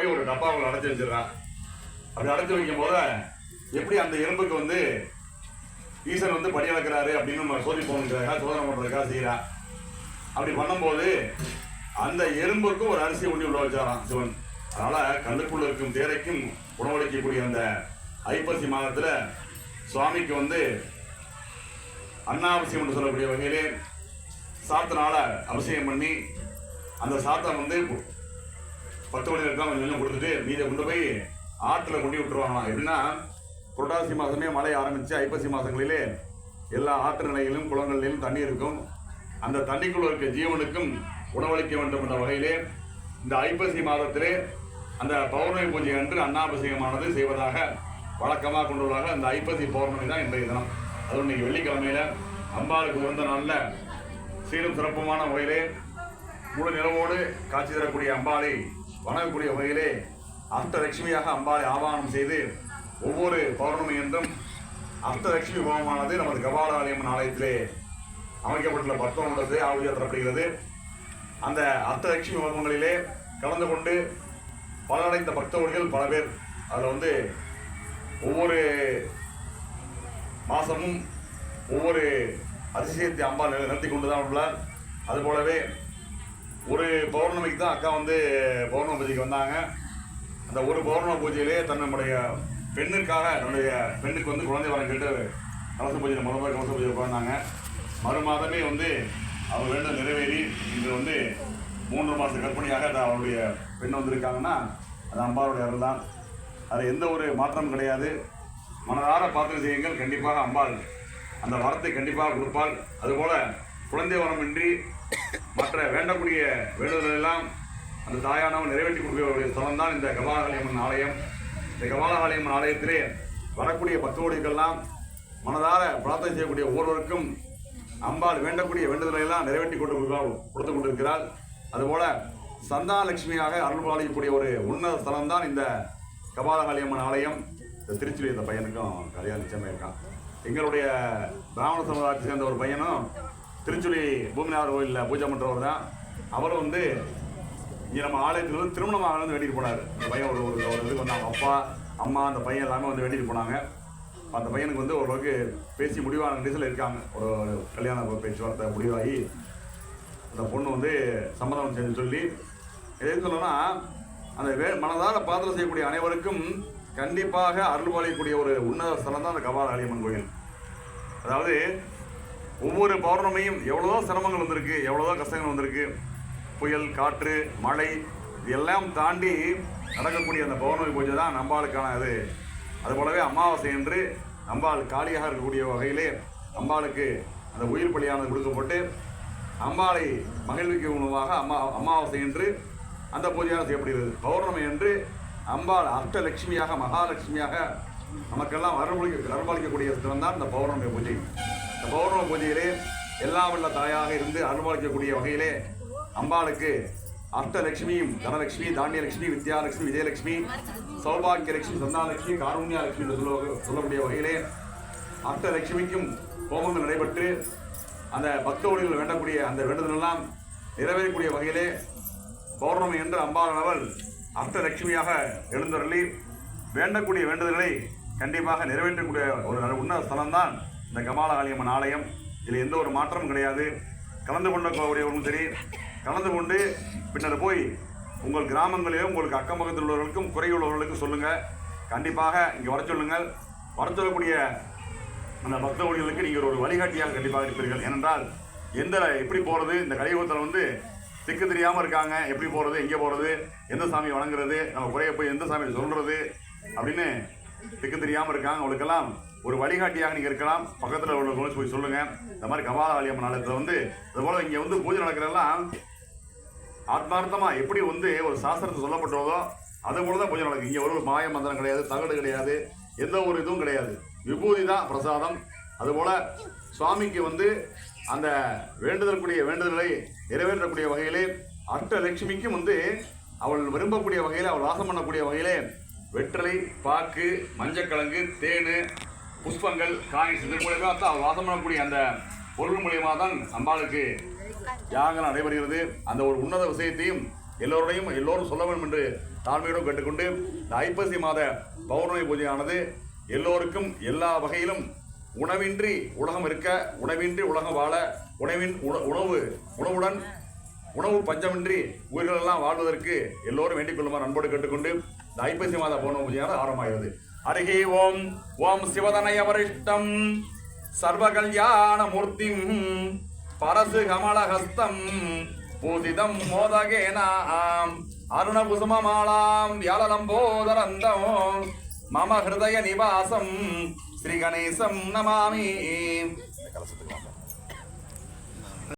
போய் ஒரு டப்பாவில் அடைச்சி வச்சிடறான். அப்படி அடைச்சி வைக்கும் போது எப்படி அந்த எறும்புக்கு வந்து ஈசன் வந்து படி அளக்கிறாரு அப்படின்னு நம்ம சோதி போகணுங்கிறதுக்காக சோதனை பண்ணுறதுக்காக செய்கிறான் அப்படி பண்ணும்போது அந்த எறும்புக்கும் ஒரு அரிசி ஒண்ணி உள்ள வச்சாராம் சிவன். அதனால் கண்ணுக்குள்ள இருக்கும் தேரைக்கும் உணவளிக்கக்கூடிய அந்த ஐப்பசி மாதத்தில் சுவாமிக்கு வந்து அன்னாவசியம் என்று சொல்லக்கூடிய வகையிலே சாத்தனால அபிஷேகம் பண்ணி அந்த சாத்தம் வந்து பத்து மணி இருக்கலாம் கொஞ்சம் கொஞ்சம் கொடுத்துட்டு மீதை கொண்டு போய் ஆற்றுல கொண்டு விட்டுருவாங்களாம். எப்படின்னா புரட்டாசி மாதமே மழை ஆரம்பித்து ஐப்பசி மாதங்களிலே எல்லா ஆற்று நிலைகளிலும் குளங்களிலும் தண்ணி இருக்கும். அந்த தண்ணிக்குள்ள இருக்க ஜீவனுக்கும் உணவளிக்க வேண்டும் என்ற வகையிலே இந்த ஐப்பசி மாதத்திலே அந்த பௌர்ணமி பூஜை அன்று அன்னாபிஷேகமானது செய்வதாக வழக்கமாக கொண்டுள்ளாக அந்த ஐப்பசி பௌர்ணமி தான் இன்றைய தினம். அதுவும் இன்னைக்கு வெள்ளிக்கிழமையில அம்பாளுக்கு உகந்த நாளில் சீரும் சிறப்புமான வகையிலே முழு நிலவோடு காட்சி தரக்கூடிய அம்பாளை வணங்கக்கூடிய வகையிலே அஷ்டலட்சுமியாக அம்பாளை ஆவாகனம் செய்து ஒவ்வொரு பௌர்ணமி என்றும் அஷ்டலட்சுமி ஹோமமானது நமது கபாலாலயம் ஆலயத்திலே அமைக்கப்பட்டுள்ள பக்தம் உள்ளது தரப்படுகிறது. அந்த அஷ்டலட்சுமி ஹோமங்களிலே கலந்து கொண்டு பலனடைந்த பக்தவர்கள் பல பேர் அதில் வந்து ஒவ்வொரு மாதமும் ஒவ்வொரு அதிசயத்தை அம்பாள் நில- நிறுத்தி கொண்டு தான் உள்ளார். அதுபோலவே ஒரு பௌர்ணமிக்கு தான் அக்கா வந்து பௌர்ணம பூஜைக்கு வந்தாங்க. அந்த ஒரு பௌர்ணம பூஜையிலே தன்னுடைய பெண்ணுக்காக தன்னுடைய பெண்ணுக்கு வந்து குழந்தை வரம் கேட்டு கலச பூஜையில் முதல் முறை கலச பூஜை பண்ணாங்க மறு மாதமே வந்து அவர் வேண்டும் நிறைவேறி இன்று வந்து மூன்று மாத கற்பனையாக அந்த அவருடைய பெண் வந்திருக்காங்கன்னா அது அம்பாளுடைய அருள் தான். அது எந்த ஒரு மாற்றமும் கிடையாது. மனதார பார்த்து செய்யுங்கள். கண்டிப்பாக அம்பாள் அந்த வரத்தை கண்டிப்பாக கொடுப்பாள். அதுபோல் குழந்தை வரமின்றி மற்ற வேண்டக்கூடிய வேண்டுதல்கள் எல்லாம் அந்த தாயானவன் நிறைவேற்றி கொடுக்கக்கூடிய ஸ்தலம் தான் இந்த கபாலகாளியம்மன் ஆலயம். இந்த கபாலகாளியம்மன் ஆலயத்திலே வரக்கூடிய பக்தோடிகள்லாம் மனதார பிரார்த்தனை செய்யக்கூடிய ஒவ்வொருவருக்கும் அம்பாள் வேண்டக்கூடிய வேண்டுதலை எல்லாம் நிறைவேற்றி கொண்டு கொடுத்து கொண்டிருக்கிறாள். அதுபோல சந்தானலட்சுமியாக அருள் பாலிக்கக்கூடிய ஒரு உன்னத ஸ்தலம் தான் இந்த கபாலகாளியம்மன் ஆலயம். இந்த திருச்சியில் இந்த பையனுக்கும் கல்யாணம் நிச்சயமாக இருக்கான். எங்களுடைய பிராமண சமுதாயத்தை சேர்ந்த ஒரு பையனும் திருச்சுழி பூமிநாதர் கோயிலில் பூஜை பண்ணுறவர் தான். அவரும் வந்து இங்கே நம்ம ஆலயத்தில் வந்து திருமணமாக வந்து வேண்டிட்டு போனார். அந்த பையன் ஒரு ஒரு ஒரு இதுக்கு வந்தாங்க அப்பா அம்மா அந்த பையன் எல்லாமே வந்து வேண்டிட்டு போனாங்க. அந்த பையனுக்கு வந்து ஓரளவுக்கு பேசி முடிவான நிலையில் இருக்காங்க. ஒரு ஒரு கல்யாண பேச்சுவார்த்தை முடிவாகி அந்த பொண்ணு வந்து சம்மதம் செஞ்சு சொல்லி எதுக்கு சொல்லணும்னா அந்த வே மனதார பாத்திரம் செய்யக்கூடிய அனைவருக்கும் கண்டிப்பாக அருள் பாலிக்கக்கூடிய ஒரு உன்னத ஸ்தலம் தான் அந்த கபால அலியம்மன் கோயில். அதாவது ஒவ்வொரு பௌர்ணமியும் எவ்வளோதோ சிரமங்கள் வந்திருக்கு எவ்வளோதோ கஷ்டங்கள் வந்திருக்கு. புயல் காற்று மழை இதெல்லாம் தாண்டி நடக்கக்கூடிய அந்த பௌர்ணமி பூஜை தான் நம்பாளுக்கான அது. அது போலவே அமாவாசை என்று அம்பாள் காளியாக இருக்கக்கூடிய வகையிலே அம்பாளுக்கு அந்த உயிர் பலியானது கொடுக்கப்பட்டு அம்பாளை மகிழ்விக்கும் உணவாக அம்மா அமாவாசை என்று அந்த பூஜையாக செய்யப்படுகிறது. பௌர்ணமி என்று அம்பாள் அஷ்டலட்சுமியாக மகாலட்சுமியாக நமக்கெல்லாம் அருள்மொழி அருள்பாலிக்கக்கூடிய ஸ்தலம் தான் இந்த பௌர்ணமி பூஜை. பௌர்ணம பூஜையிலே எல்லாம் உள்ள தாயாக இருந்து அருள்பாலிக்கக்கூடிய வகையிலே அம்பாளுக்கு அஷ்டலட்சுமியும் தனலட்சுமி தானியலட்சுமி வித்யாலட்சுமி விஜயலட்சுமி சௌபாகியலட்சுமி சந்தாலட்சுமி காருண்யாலட்சுமி என்று சொல்ல சொல்லக்கூடிய வகையிலே அஷ்டலட்சுமிக்கும் ஹோமங்கள் நடைபெற்று அந்த பக்தோடிகள் வேண்டக்கூடிய அந்த வேண்டுதலெல்லாம் நிறைவேறக்கூடிய வகையிலே பௌர்ணமி என்று அம்பாளனவள் அஷ்டலட்சுமியாக எழுந்தருளி வேண்டக்கூடிய வேண்டுதல்களை கண்டிப்பாக நிறைவேற்றக்கூடிய ஒரு உன்னத ஸ்தலம்தான் இந்த கபாலகாளியம்மன் ஆலயம் இதில் எந்த ஒரு மாற்றமும் கிடையாது. கலந்து கொண்டவர்களும் சரி கலந்து கொண்டு பின்னர் போய் உங்கள் கிராமங்களிலும் உங்களுக்கு அக்கம் பக்கத்தில் உள்ளவர்களுக்கும் குறையுள்ளவர்களுக்கும் சொல்லுங்கள் கண்டிப்பாக இங்கே வர சொல்லுங்கள். வர சொல்லக்கூடிய அந்த பக்தவர்களுக்கு நீங்கள் ஒரு வழிகாட்டியாக கண்டிப்பாக இருப்பீர்கள். ஏனென்றால் எந்த எப்படி போகிறது இந்த கலியுகத்தில் வந்து திக்கு தெரியாமல் இருக்காங்க. எப்படி போகிறது எங்கே போகிறது எந்த சாமி வணங்குறது? நம்ம குறைய போய் எந்த சாமி சொல்கிறது அப்படின்னு திக்கு தெரியாமல் இருக்காங்க. அவங்களுக்கெல்லாம் ஒரு வழிகாட்டியாக நீங்கள் இருக்கலாம். பக்கத்தில் உள்ளவங்களுக்கு போய் சொல்லுங்கள் இந்த மாதிரி கபாலாளி அம்மன் ஆலயத்தில் வந்து அதுபோல் இங்கே வந்து பூஜை நடக்கிறதெல்லாம் ஆத்மார்த்தமாக எப்படி வந்து ஒரு சாஸ்திரத்தை சொல்லப்பட்டதோ அது போல தான் பூஜை நடக்கும் இங்கே ஒரு மாய மந்திரம் கிடையாது தகடு கிடையாது எந்த ஒரு இதுவும் கிடையாது. விபூதி தான் பிரசாதம். அதுபோல் சுவாமிக்கு வந்து அந்த வேண்டுதற்குரிய வேண்டுதலை நிறைவேற்றக்கூடிய வகையிலே அஷ்டலட்சுமிக்கும் வந்து அவள் விரும்பக்கூடிய வகையில் அவள் வாசம் பண்ணக்கூடிய வகையிலே வெற்றிலை பாக்கு மஞ்சக்கிழங்கு தேன் புஷ்பங்கள் காயின்ஸ் இது மூலியமாக தான் வாசம் பண்ணக்கூடிய அந்த பொருள் மூலியமாக தான் அம்பாளுக்கு யாகம் நடைபெறுகிறது. அந்த ஒரு உன்னத விஷயத்தையும் எல்லோருடையும் எல்லோரும் சொல்ல வேண்டும் என்று தாழ்மையோடு கேட்டுக்கொண்டு இந்த ஐப்பசி மாத பௌர்ணமி பூஜையானது எல்லோருக்கும் எல்லா வகையிலும் உணவின்றி உலகம் இருக்க உணவின்றி உலகம் வாழ உணவின் உணவு உணவுடன் உணவு பஞ்சமின்றி உயிர்களெல்லாம் வாழ்வதற்கு எல்லோரும் வேண்டிக் கொள்ளுமாறு அன்போடு கேட்டுக்கொண்டு இந்த ஐப்பசி மாத பௌர்ணமி பூஜையானது ஆரம்பமாகிறது. அருகே ஓம் ஓம் சிவதனய வரிஷ்டம் சர்வகல்யாண மூர்த்திம் பரசு கமலஹஸ்தம் பூசிதம் மோதகேனாம் அருணகுசுமமாளாம் வியாழலம்போதரந்தம் மம ஹிருதய நிவாசம் ஸ்ரீ கணேசம் நமாமி. கலசத்துக்கு